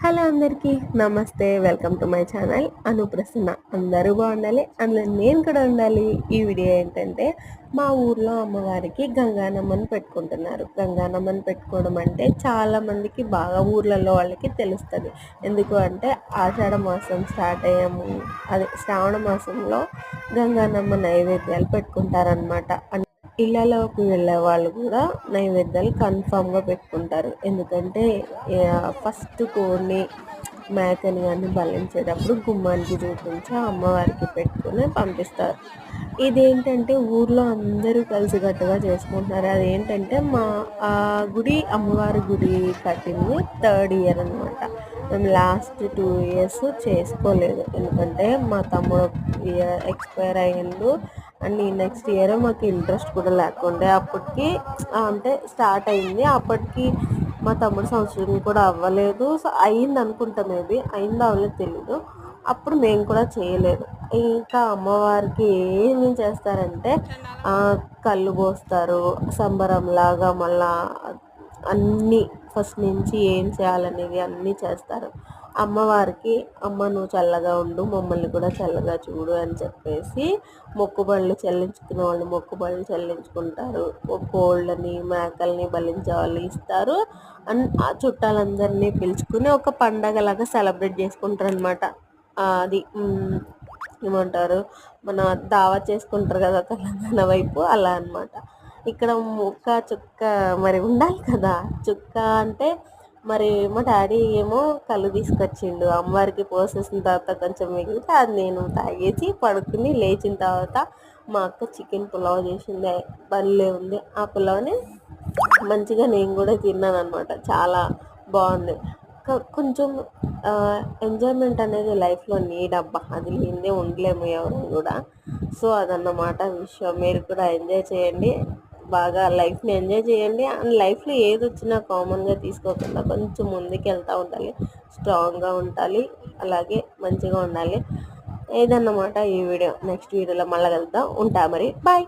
Hello అందరికీ నమస్తే welcome to my channel. Anuprasanna అందరూ బాగుండాలి. అందులో నేను కూడా ఉండాలి. ఈ వీడియో ఏంటంటే మా ఊర్లో అమ్మవారికి గంగానమ్మని పెట్టుకుంటున్నారు. గంగానమ్మని పెట్టుకోవడం అంటే చాలా మందికి బాగా ఊర్లలో వాళ్ళకి తెలుస్తుంది. ఎందుకు అంటే ఆషాఢ మాసం స్టార్ట్ అయ్యాము. అదే శ్రావణ మాసంలో గంగానమ్మ నైవేద్యాలు పెట్టుకుంటారనమాట ఇళ్ళలోకి వెళ్ళే వాళ్ళు కూడా నైవేద్యాలు కన్ఫామ్గా పెట్టుకుంటారు. ఎందుకంటే ఫస్ట్ కోడిని మేకని కానీ బలించేటప్పుడు గుమ్మానికి చూపించి అమ్మవారికి పెట్టుకుని పంపిస్తారు. ఇదేంటంటే ఊర్లో అందరూ కలిసికట్టుగా చేసుకుంటున్నారు. అదేంటంటే మా ఆ గుడి అమ్మవారి గుడి కట్టింది థర్డ్ ఇయర్ అనమాట మేము లాస్ట్ టూ ఇయర్స్ చేసుకోలేదు. ఎందుకంటే మా తమ్ముడు ఎక్స్పైర్ అయ్యిండు. అండ్ ఈ నెక్స్ట్ ఇయర్ మాకు ఇంట్రెస్ట్ కూడా లేకుండే. అప్పటికి అంటే స్టార్ట్ అయింది. అప్పటికి మా తమ్ముడు సంవత్సరం కూడా అవ్వలేదు. సో అయింది అనుకుంటా మేబీ అయింది అవ్వలేదు తెలీదు. అప్పుడు మేము కూడా చేయలేదు. ఇంకా అమ్మవారికి ఏమి చేస్తారంటే కళ్ళు పోస్తారు సంబరం లాగా మళ్ళా అన్నీ ఫస్ట్ నుంచి ఏం చేయాలనేది అన్నీ చేస్తారు. అమ్మవారికి అమ్మ నువ్వు చల్లగా ఉండు మమ్మల్ని కూడా చల్లగా చూడు అని చెప్పేసి మొక్కుబళ్ళు చెల్లించుకునే వాళ్ళు మొక్కుబళ్ళు చెల్లించుకుంటారు. కోళ్ళని మేకల్ని బలించే వాళ్ళు ఇస్తారు. అండ్ ఆ చుట్టాలందరినీ పిలుచుకుని ఒక పండగలాగా సెలబ్రేట్ చేసుకుంటారు అనమాట అది ఏమంటారు? మన దావా చేసుకుంటారు కదా తెలంగాణ వైపు అలా అనమాట ఇక్కడ ముక్క చుక్క మరి ఉండాలి కదా. చుక్క అంటే మరి మా డాడీ ఏమో కళ్ళు తీసుకొచ్చిండు. అమ్మవారికి పోసేసిన తర్వాత కొంచెం మిగిలితే అది నేను తాగేసి పడుకుని లేచిన తర్వాత మా అక్క చికెన్ పులావ్ చేసింది. భలే ఉంది. ఆ పులావ్ని మంచిగా నేను కూడా తిన్నాను అనమాట చాలా బాగుంది. కొంచెం ఎంజాయ్మెంట్ అనేది లైఫ్లో నీడ్ అబ్బా. అది లేదే ఉండలేము ఎవరు కూడా. సో అదన్నమాట విషయం. మీరు కూడా ఎంజాయ్ చేయండి. బాగా లైఫ్ని ఎంజాయ్ చేయండి. అండ్ లైఫ్లో ఏది వచ్చినా కామన్గా తీసుకోకుండా కొంచెం ముందుకు వెళ్తూ ఉండాలి. స్ట్రాంగ్గా ఉండాలి. అలాగే మంచిగా ఉండాలి. ఏదన్నమాట ఈ వీడియో. నెక్స్ట్ వీడియోలో మళ్ళీ వెళ్తా ఉంటా మరి. బాయ్